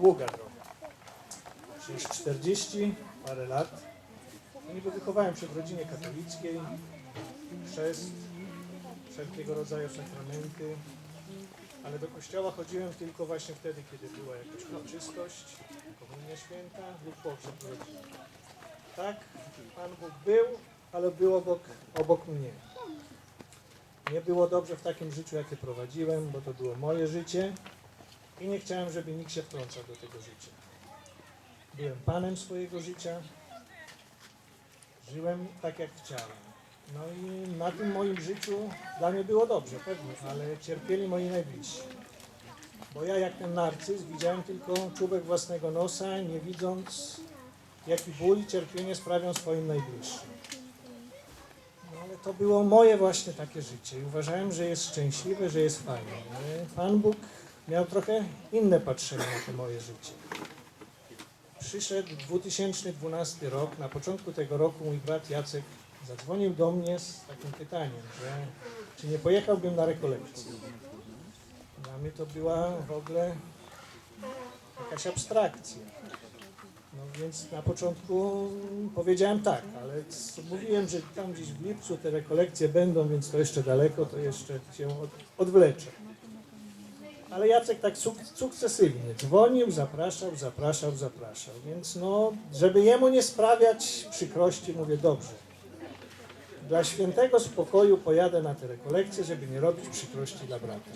długa droga. Przecież 40 parę lat. No niby wychowałem się w rodzinie katolickiej, chrzest, wszelkiego rodzaju sakramenty, ale do kościoła chodziłem tylko właśnie wtedy, kiedy była jakaś uroczystość, komunia święta lub pogrzeb rodziny. Tak, Pan Bóg był, ale był obok, obok mnie. Nie było dobrze w takim życiu, jakie prowadziłem, bo to było moje życie i nie chciałem, żeby nikt się wtrącał do tego życia. Byłem panem swojego życia, żyłem tak, jak chciałem. No i na tym moim życiu dla mnie było dobrze, pewnie, ale cierpieli moi najbliżsi. Bo ja jak ten narcyz widziałem tylko czubek własnego nosa, nie widząc jaki ból i cierpienie sprawią swoim najbliższym. No ale to było moje właśnie takie życie i uważałem, że jest szczęśliwe, że jest fajne. Ale Pan Bóg miał trochę inne patrzenie na to moje życie. Przyszedł 2012 rok, na początku tego roku mój brat Jacek zadzwonił do mnie z takim pytaniem, że czy nie pojechałbym na rekolekcję. Dla mnie to była w ogóle jakaś abstrakcja. No więc na początku powiedziałem tak, ale mówiłem, że tam gdzieś w lipcu te rekolekcje będą, więc to jeszcze daleko, to jeszcze się od, odwleczę. Ale Jacek tak suk sukcesywnie dzwonił, zapraszał, zapraszał, zapraszał. Więc no, żeby jemu nie sprawiać przykrości, mówię dobrze. Dla świętego spokoju pojadę na te rekolekcje, żeby nie robić przykrości dla brata.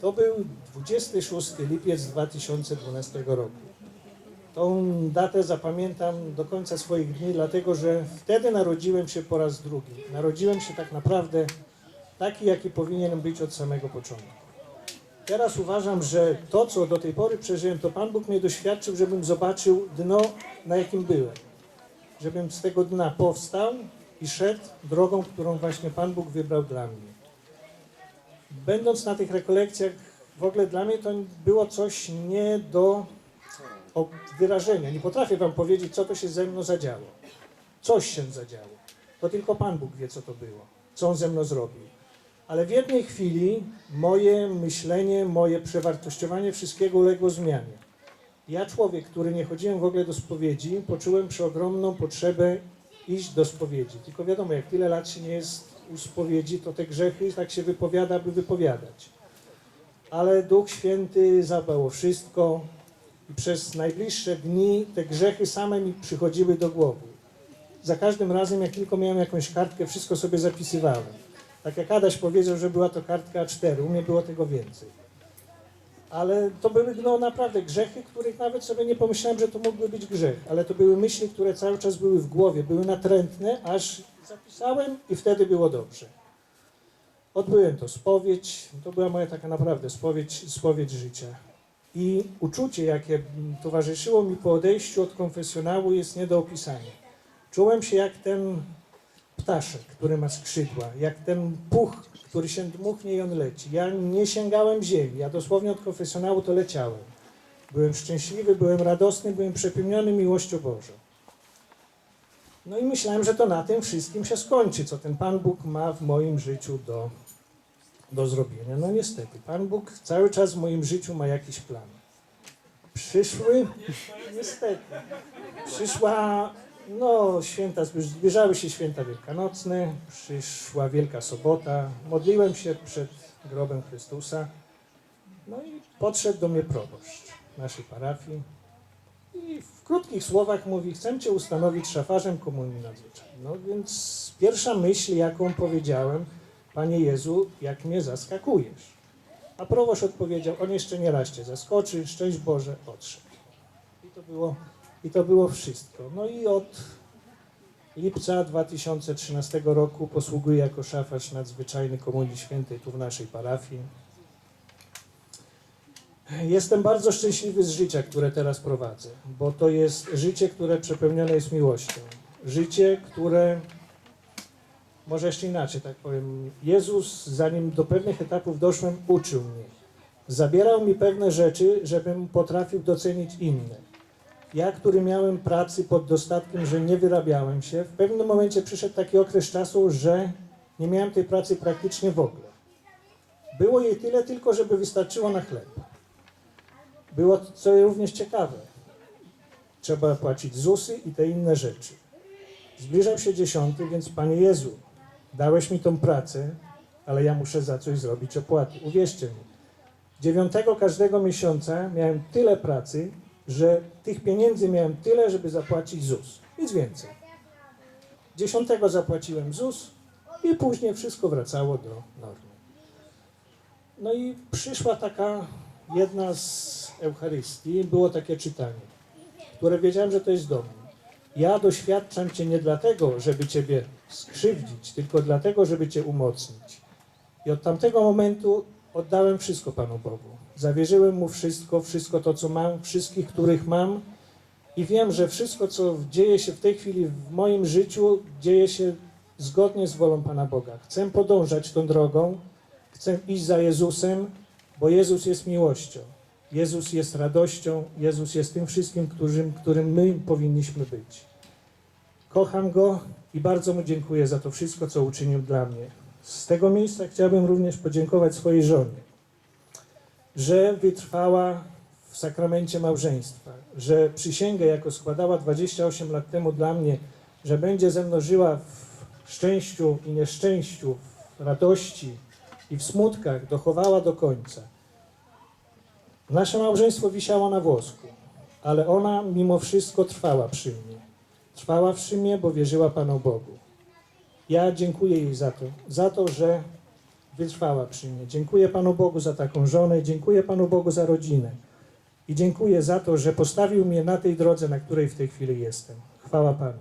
To był 26 lipiec 2012 roku. Tą datę zapamiętam do końca swoich dni, dlatego że wtedy narodziłem się po raz drugi. Narodziłem się tak naprawdę taki, jaki powinienem być od samego początku. Teraz uważam, że to, co do tej pory przeżyłem, to Pan Bóg mnie doświadczył, żebym zobaczył dno, na jakim byłem. Żebym z tego dna powstał i szedł drogą, którą właśnie Pan Bóg wybrał dla mnie. Będąc na tych rekolekcjach, w ogóle dla mnie to było coś nie do wyrażenia. Nie potrafię wam powiedzieć, co to się ze mną zadziało. Coś się zadziało. To tylko Pan Bóg wie, co to było, co On ze mną zrobił. Ale w jednej chwili moje myślenie, moje przewartościowanie wszystkiego uległo zmianie. Ja, człowiek, który nie chodziłem w ogóle do spowiedzi, poczułem przeogromną potrzebę iść do spowiedzi. Tylko wiadomo, jak tyle lat się nie jest u spowiedzi, to te grzechy tak się wypowiada, by wypowiadać. Ale Duch Święty zabrał o wszystko, i przez najbliższe dni te grzechy same mi przychodziły do głowy. Za każdym razem, jak tylko miałem jakąś kartkę, wszystko sobie zapisywałem. Tak jak Adaś powiedział, że była to kartka A4, u mnie było tego więcej. Ale to były no, naprawdę grzechy, których nawet sobie nie pomyślałem, że to mógłby być grzech. Ale to były myśli, które cały czas były w głowie, były natrętne, aż zapisałem i wtedy było dobrze. Odbyłem to spowiedź, to była moja taka naprawdę spowiedź, spowiedź życia. I uczucie, jakie towarzyszyło mi po odejściu od konfesjonału, jest nie do opisania. Czułem się jak ten ptaszek, który ma skrzydła, jak ten puch, który się dmuchnie i on leci. Ja nie sięgałem ziemi, ja dosłownie od konfesjonału to leciałem. Byłem szczęśliwy, byłem radosny, byłem przepełniony miłością Bożą. No i myślałem, że to na tym wszystkim się skończy, co ten Pan Bóg ma w moim życiu do, do zrobienia. No niestety, Pan Bóg cały czas w moim życiu ma jakiś plan. Przyszły, niestety, przyszła, no święta, zbliżały się święta wielkanocne, przyszła Wielka Sobota, modliłem się przed grobem Chrystusa, no i podszedł do mnie proboszcz naszej parafii i w krótkich słowach mówi, chcę Cię ustanowić szafarzem komunii nadzwyczajnej. No więc pierwsza myśl, jaką powiedziałem, Panie Jezu, jak mnie zaskakujesz. A proboszcz odpowiedział, on jeszcze nie raz Cię zaskoczy, szczęść Boże, odszedł. I to było, i to było wszystko. No i od lipca 2013 roku posługuję jako szafarz nadzwyczajny Komunii Świętej tu w naszej parafii. Jestem bardzo szczęśliwy z życia, które teraz prowadzę, bo to jest życie, które przepełnione jest miłością. Życie, które może jeszcze inaczej, tak powiem. Jezus, zanim do pewnych etapów doszłem, uczył mnie. Zabierał mi pewne rzeczy, żebym potrafił docenić inne. Ja, który miałem pracy pod dostatkiem, że nie wyrabiałem się, w pewnym momencie przyszedł taki okres czasu, że nie miałem tej pracy praktycznie w ogóle. Było jej tyle tylko, żeby wystarczyło na chleb. było co również ciekawe. Trzeba płacić ZUSy i te inne rzeczy. Zbliżał się dziesiąty, więc Panie Jezu, dałeś mi tą pracę, ale ja muszę za coś zrobić opłaty. Uwierzcie mi. Dziewiątego każdego miesiąca miałem tyle pracy, że tych pieniędzy miałem tyle, żeby zapłacić ZUS. Nic więcej. Dziesiątego zapłaciłem ZUS i później wszystko wracało do normy. No i przyszła taka jedna z Eucharystii, było takie czytanie, które wiedziałem, że to jest do mnie. Ja doświadczam Cię nie dlatego, żeby Ciebie skrzywdzić, tylko dlatego, żeby Cię umocnić. I od tamtego momentu oddałem wszystko Panu Bogu. Zawierzyłem Mu wszystko, wszystko to, co mam, wszystkich, których mam. I wiem, że wszystko, co dzieje się w tej chwili w moim życiu, dzieje się zgodnie z wolą Pana Boga. Chcę podążać tą drogą, chcę iść za Jezusem, bo Jezus jest miłością. Jezus jest radością, Jezus jest tym wszystkim, którym, którym my powinniśmy być. Kocham Go i bardzo Mu dziękuję za to wszystko, co uczynił dla mnie. Z tego miejsca chciałbym również podziękować swojej żonie, że wytrwała w sakramencie małżeństwa, że przysięgę, jako składała 28 lat temu dla mnie, że będzie ze mną żyła w szczęściu i nieszczęściu, w radości i w smutkach, dochowała do końca. Nasze małżeństwo wisiało na włosku, ale ona mimo wszystko trwała przy mnie. Trwała przy mnie, bo wierzyła Panu Bogu. Ja dziękuję jej za to, za to, że wytrwała przy mnie. Dziękuję Panu Bogu za taką żonę, dziękuję Panu Bogu za rodzinę. I dziękuję za to, że postawił mnie na tej drodze, na której w tej chwili jestem. Chwała Panu.